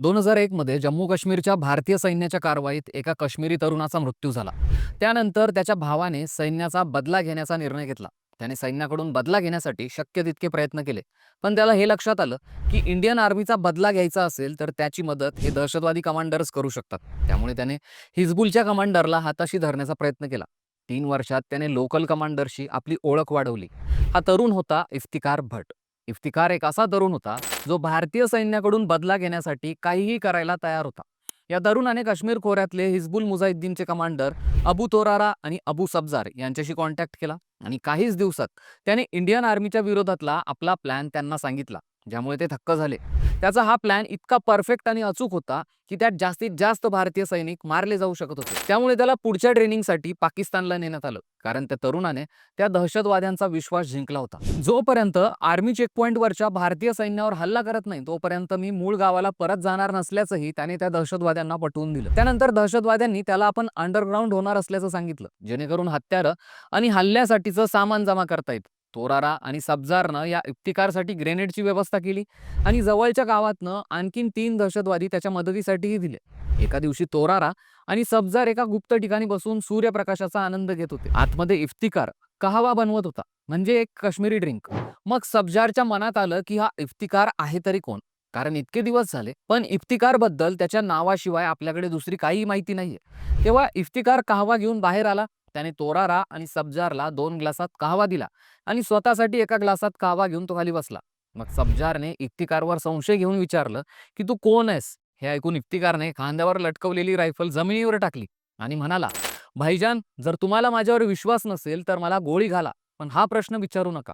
दोन हजार एकमध्ये जम्मू काश्मीरच्या भारतीय सैन्याच्या कारवाईत एका काश्मीरी तरुणाचा मृत्यू झाला. त्यानंतर त्याच्या भावाने सैन्याचा बदला घेण्याचा निर्णय घेतला. त्याने सैन्याकडून बदला घेण्यासाठी शक्य तितके प्रयत्न केले. पण त्याला हे लक्षात आलं की इंडियन आर्मीचा बदला घ्यायचा असेल तर त्याची मदत हे दहशतवादी कमांडर्स करू शकतात. त्यामुळे त्याने हिजबुलच्या कमांडरला हाताशी धरण्याचा प्रयत्न केला. तीन वर्षात त्याने लोकल कमांडरशी आपली ओळख वाढवली. हा तरुण होता इफ्तिकार भट. इफ्तिकार एक असा तरुण होता जो भारतीय सैन्याकडून बदला घेण्यासाठी काहीही करायला तयार होता. या तरुणाने काश्मीर खोऱ्यातले हिजबुल मुजाहिद्दीनचे कमांडर अबू तोरारा आणि अबू सब्जार यांच्याशी कॉन्टॅक्ट केला आणि काहीच दिवसात त्याने इंडियन आर्मीच्या विरोधातला आपला प्लॅन त्यांना सांगितला. ज्यामुळे ते थक्क झाले. त्याचा हा प्लॅन इतका परफेक्ट आणि अचूक होता की त्यात जास्तीत जास्त भारतीय सैनिक मारले जाऊ शकत होते. त्यामुळे त्याला पुढच्या ट्रेनिंगसाठी पाकिस्तानला नेण्यात आलं. कारण त्या तरुणाने त्या दहशतवाद्यांचा विश्वास जिंकला होता. जोपर्यंत आर्मी चेकपॉईंटवरच्या भारतीय सैन्यावर हल्ला करत नाही तोपर्यंत मी मूळ गावाला परत जाणार नसल्याचंही त्याने त्या दहशतवाद्यांना पटवून दिलं. त्यानंतर दहशतवाद्यांनी त्याला आपण अंडरग्राऊंड होणार असल्याचं सांगितलं. जेणेकरून हत्यारं आणि हल्ल्यासाठीचं सामान जमा करता येत. तोरारा आणि सब्जारनं या इफ्तिकारसाठी ग्रेनेडची व्यवस्था केली आणि जवळच्या गावातनं आणखीन तीन दहशतवादी त्याच्या मदतीसाठीही दिले. एका दिवशी तोरारा आणि सब्जार एका गुप्त ठिकाणी बसून सूर्यप्रकाशाचा आनंद घेत होते. आतमध्ये इफ्तिकार कहावा बनवत होता म्हणजे एक काश्मीरी ड्रिंक. मग सब्जारच्या मनात आलं की हा इफ्तिकार आहे तरी कोण? कारण इतके दिवस झाले पण इफ्तिकारबद्दल त्याच्या नावाशिवाय आपल्याकडे दुसरी काही माहिती नाहीये. तेव्हा इफ्तिकार कहावा घेऊन बाहेर आला त्याने तोरारा आणि सब्जारला दोन ग्लासात कहावा दिला आणि स्वतःसाठी एका ग्लासात कहावा घेऊन तो खाली बसला. मग सब्जारने इफ्तिकारवर संशय घेऊन विचारलं की तू कोण आहेस? हे ऐकून इफ्तिकारने खांद्यावर लटकवलेली रायफल जमिनीवर टाकली आणि म्हणाला भाईजान जर तुम्हाला माझ्यावर विश्वास नसेल तर मला गोळी घाला पण हा प्रश्न विचारू नका.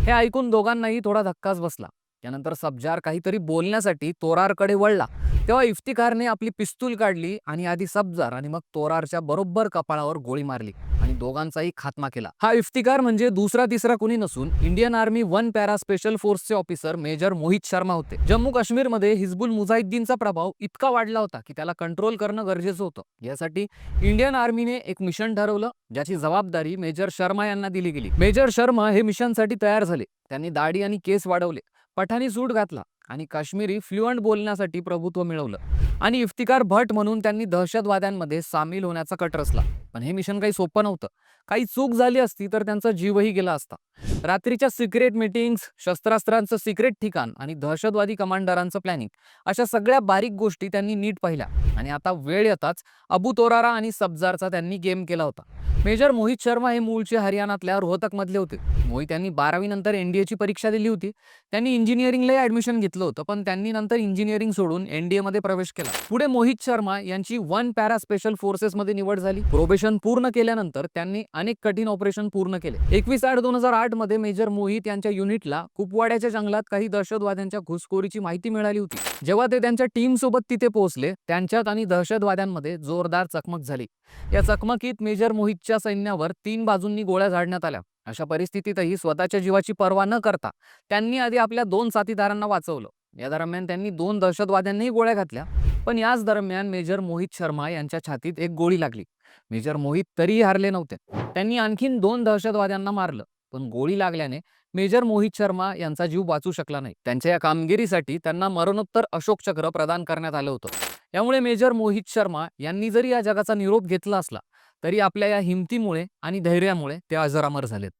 हे ऐकून दोघांनाही थोडा धक्काच बसला. त्यानंतर सब्जार काहीतरी बोलण्यासाठी तोरारकडे वळला. तेव्हा इफ्तिकारने आपली पिस्तूल काढली आणि आधी सब्जार आणि मग तोरारच्या बरोबर कपाळावर गोळी मारली आणि दोघांचाही खात्मा केला. हा इफ्तिकार म्हणजे दुसरा तिसरा कुणी नसून Indian army one para special फोर्सचे ऑफिसर मेजर मोहित शर्मा होते. जम्मू काश्मीरमध्ये हिजबुल मुजाहिद्दीनचा प्रभाव इतका वाढला होता की त्याला कंट्रोल करणं गरजेचं होतं. यासाठी इंडियन आर्मीने एक मिशन ठरवलं ज्याची जबाबदारी मेजर शर्मा यांना दिली गेली. मेजर शर्मा हे मिशनसाठी तयार झाले. त्यांनी दाढी आणि केस वाढवले. पठाणी सूट घातला आणि काश्मीरी फ्लुअंट बोलण्यासाठी प्रभुत्व मिळवलं. आणि इफ्तिकार भट म्हणून त्यांनी दहशतवाद्यांमध्ये सामील होण्याचा कट रचला. पण हे मिशन काही सोपं नव्हतं. काही चूक झाली असती तर त्यांचा जीवही गेला असता. रात्रीच्या सिक्रेट मीटिंग्स शस्त्रास्त्रांचं सिक्रेट ठिकाण आणि दहशतवादी कमांडरांचं प्लॅनिंग अशा सगळ्या बारीक गोष्टी त्यांनी नीट पाहिल्या. आणि आता वेळ येताच अबू तोरारा आणि सब्जारचा त्यांनी गेम केला होता. मेजर मोहित शर्मा हे मूळचे हरियाणातल्या रोहतकमधले होते. मोहित यांनी बारावी नंतर एनडीएची परीक्षा दिली होती. त्यांनी इंजिनिअरिंगला ऍडमिशन घेतलं होतं पण त्यांनी नंतर इंजिनिअरिंग सोडून एनडीए मध्ये प्रवेश केला. पुढे मोहित शर्मा यांची वन पॅरा स्पेशल फोर्सेस मध्ये निवड झाली. प्रोबेशन पूर्ण केल्यानंतर त्यांनी अनेक कठीण ऑपरेशन पूर्ण केले. एकवीस आठ दोन हजार आठमध्ये मेजर मोहित यांच्या युनिटला कुपवाड्याच्या जंगलात काही दहशतवाद्यांच्या घुसखोरीची माहिती मिळाली होती. जेव्हा ते त्यांच्या टीम सोबत तिथे पोहोचले त्यांच्यात आणि दहशतवाद्यांमध्ये जोरदार चकमक झाली. या चकमकीत मेजर मोहितच्या सैन्यावर तीन बाजूंनी गोळ्या झाडण्यात आल्या. अशा परिस्थितीतही स्वतःच्या जीवाची पर्वा न करता त्यांनी आधी आपल्या दोन साथीदारांना वाचवलं. या दरम्यान त्यांनी दोन दहशतवाद्यांनाही गोळ्या घातल्या. पण याच दरम्यान मेजर मोहित शर्मा यांच्या छातीत एक गोळी लागली. मेजर मोहित तरीही हारले नव्हते त्यांनी आणखीन दोन दहशतवाद्यांना मारलं पण गोळी लागल्याने मेजर मोहित शर्मा यांचा जीव वाचू शकला नाही. त्यांच्या या कामगिरीसाठी त्यांना मरणोत्तर अशोक चक्र प्रदान करण्यात आलं होतं. यामुळे मेजर मोहित शर्मा यांनी जरी या जगाचा निरोप घेतला असला तरी आपल्या या हिमतीमुळे आणि धैर्यामुळे ते अजरामर झालेत.